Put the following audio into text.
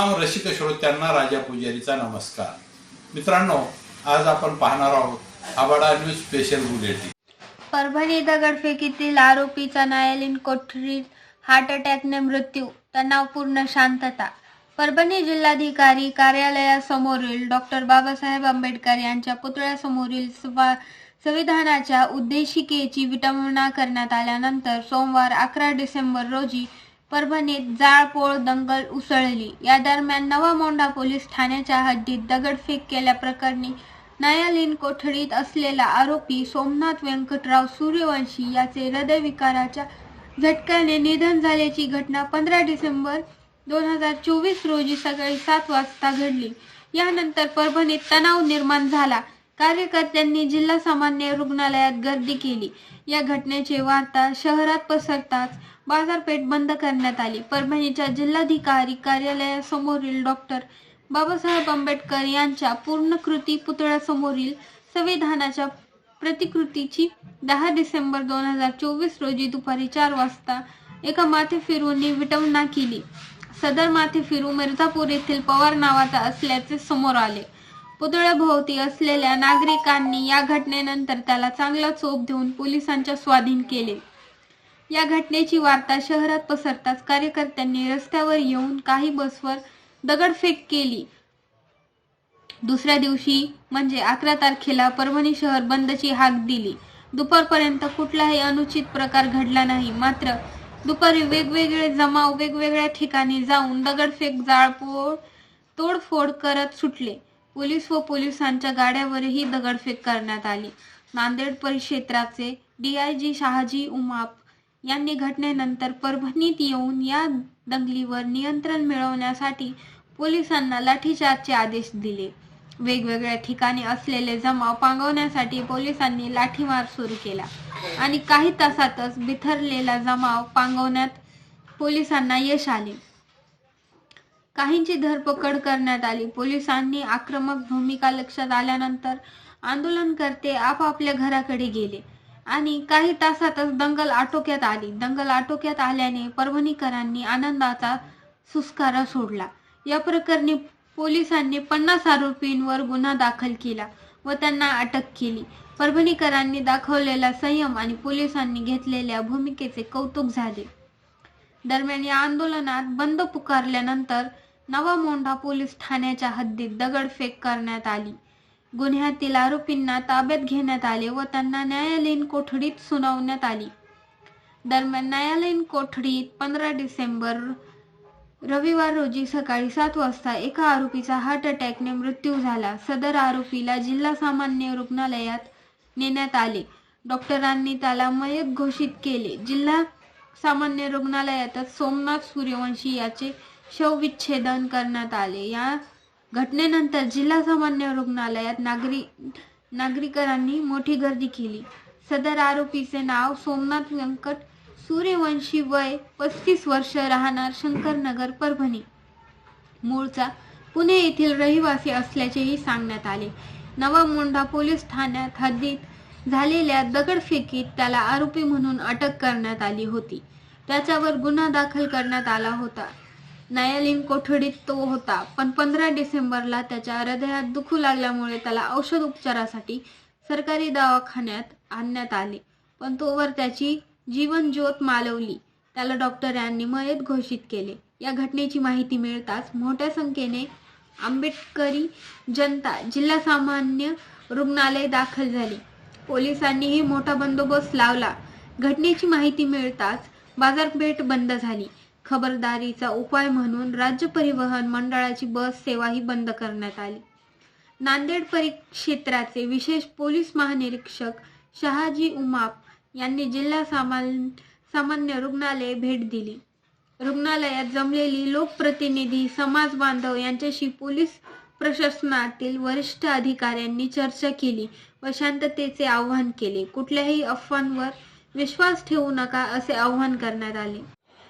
रसिक श्रोत्यांना राजा पुजारीचा नमस्कार. मित्रांनो आज आपण पाहणार आहोत आबाडा न्यूज स्पेशल बुलेटिन परभणी दगडफेकीतील आरोपीचा न्यायालयीन कोठडीत हार्ट अटॅकने मृत्यू तणावपूर्ण शांतता. परभणी जिल्हाधिकारी कार्यालयासमोरील डॉक्टर बाबासाहेब आंबेडकर यांच्या पुतळ्यासमोरील संविधानाच्या उद्देशिकेची विटंबना करण्यात आल्यानंतर सोमवार अकरा डिसेंबर रोजी परभणीत जाळपोळ दंगल उसळली. या दरम्यान नवा पोलीस ठाण्याच्या हद्दीत दगडफेक केल्याप्रकरणी न्यायालयीन कोठडीत असलेला आरोपी सोमनाथ व्यंकटराव सूर्यवंशी याचे हृदयविकाराच्या झटक्याने निधन झाल्याची घटना पंधरा डिसेंबर दोन हजार चोवीस रोजी सकाळी सात वाजता घडली. यानंतर परभणीत तणाव निर्माण झाला. कार्यकर्त्यांनी जिल्हा सामान्य रुग्णालयात गर्दी केली. या घटनेची वार्ता शहरात पसरताच बाजारपेठ बंद करण्यात आली. परभणीच्या जिल्हाधिकारी कार्यालयासमोरील डॉक्टर बाबासाहेब आंबेडकर यांच्या पूर्णकृती पुतळ्यासमोरील संविधानाच्या प्रतिकृतीची दहा डिसेंबर दोन हजार चोवीस रोजी दुपारी चार वाजता एका माथे फिरूंनी विटंबना केली. सदर माथे फिरू मिर्झापूर येथील पवार नावाचा असल्याचे समोर आले. पुतळ्याभोवती असलेल्या नागरिकांनी या घटनेनंतर त्याला चांगला चोप देऊन पोलिसांच्या स्वाधीन केले. या घटनेची वार्ता शहरात पसरताच कार्यकर्त्यांनी रस्त्यावर येऊन काही बसवर दगडफेक केली. दुसऱ्या दिवशी म्हणजे अकरा तारखेला परभणी शहर बंदची हाक दिली. दुपारपर्यंत कुठलाही अनुचित प्रकार घडला नाही. मात्र दुपारी वेगवेगळे जमाव वेगवेगळ्या ठिकाणी जाऊन दगडफेक जाळपोळ तोडफोड करत सुटले. पोलीस व पोलिसांच्या गाड्यावरही दगडफेक करण्यात आली. नांदेड परिक्षेत्राचे डीआयजी शहाजी उमाप यांनी घटनेनंतर परभणीत येऊन या दंगलीवर नियंत्रण मिळवण्यासाठी पोलिसांना लाठीचार्जचे आदेश दिले. वेगवेगळ्या ठिकाणी असलेले जमाव पांगवण्यासाठी पोलिसांनी लाठीमार सुरू केला आणि काही तासातच बिथरलेला जमाव पांगवण्यात पोलिसांना यश आले. काहींची धरपकड करण्यात आली. पोलिसांनी आक्रमक भूमिका लक्षात आल्यानंतर आंदोलनकर्ते आपापल्या घराकडे गेले आणि काही तासातच दंगल आटोक्यात आली. दंगल आटोक्यात आल्याने परभणीकरांनी आनंदाचा सुस्कारा सोडला. या प्रकरणी पोलिसांनी पन्नास आरोपींवर गुन्हा दाखल केला व त्यांना अटक केली. परभणीकरांनी दाखवलेला संयम आणि पोलिसांनी घेतलेल्या भूमिकेचे कौतुक झाले. दरम्यान या आंदोलनात बंद पुकारल्यानंतर नवा मोंढा पोलीस ठाण्याच्या हद्दीत दगडफेक करण्यात आली. गुन्ह्यातील आरोपींना ताब्यात घेण्यात आले व त्यांना न्यायालयीन कोठडीत सुनावण्यात आली. दरम्यान न्यायालयीन कोठडीत पंधरा डिसेंबर रविवार रोजी सकाळी सात वाजता एका आरोपीचा हार्ट अटॅकने मृत्यू झाला. सदर आरोपीला जिल्हा सामान्य रुग्णालयात नेण्यात आले. डॉक्टरांनी त्याला मयत घोषित केले. जिल्हा सामान्य रुग्णालयातच सोमनाथ सूर्यवंशी याचे शवविच्छेदन करण्यात आले. या घटनेनंतर जिल्हा सामान्य रुग्णालयात नागरी नागरिकांनी मोठी गर्दी केली. सदर आरोपीचे नाव सोमनाथ व्यंकट सूर्यवंशी वय पस्तीस वर्ष राहणार शंकरनगर परभणी. मूळचा पुणे येथील रहिवासी असल्याचेही सांगण्यात आले. नवा मोंढा पोलीस ठाण्यात हद्दीत झालेल्या दगडफेकीत त्याला आरोपी म्हणून अटक करण्यात आली होती. त्याच्यावर गुन्हा दाखल करण्यात आला होता. न्यायालयीन कोठडीत तो होता. पण पंधरा डिसेंबरला त्याच्या हृदयात दुखू लागल्यामुळे त्याला औषध उपचारासाठी सरकारी दवाखान्यात आणण्यात आले. पण तोवर त्याची जीवनज्योत मालवली. त्याला डॉक्टरांनी मयत घोषित केले. या घटनेची माहिती मिळताच मोठ्या संख्येने आंबेडकरी जनता जिल्हा सामान्य रुग्णालय दाखल झाली. पोलिसांनीही मोठा बंदोबस्त लावला. घटनेची माहिती मिळताच बाजारपेठ बंद झाली. खबरदारीचा उपाय म्हणून राज्य परिवहन मंडळाची बस सेवाही बंद करण्यात आली. नांदेड परिक्षेत्राचे विशेष पोलीस महानिरीक्षक शहाजी उमाप यांनी जिल्हा सामान्य सामान्य रुग्णालय भेट दिली. रुग्णालयात जमलेली लोकप्रतिनिधी समाज बांधव यांच्याशी पोलीस प्रशासनातील वरिष्ठ अधिकाऱ्यांनी चर्चा केली व शांततेचे आवाहन केले. कुठल्याही अफवांवर विश्वास ठेवू नका असे आवाहन करण्यात आले.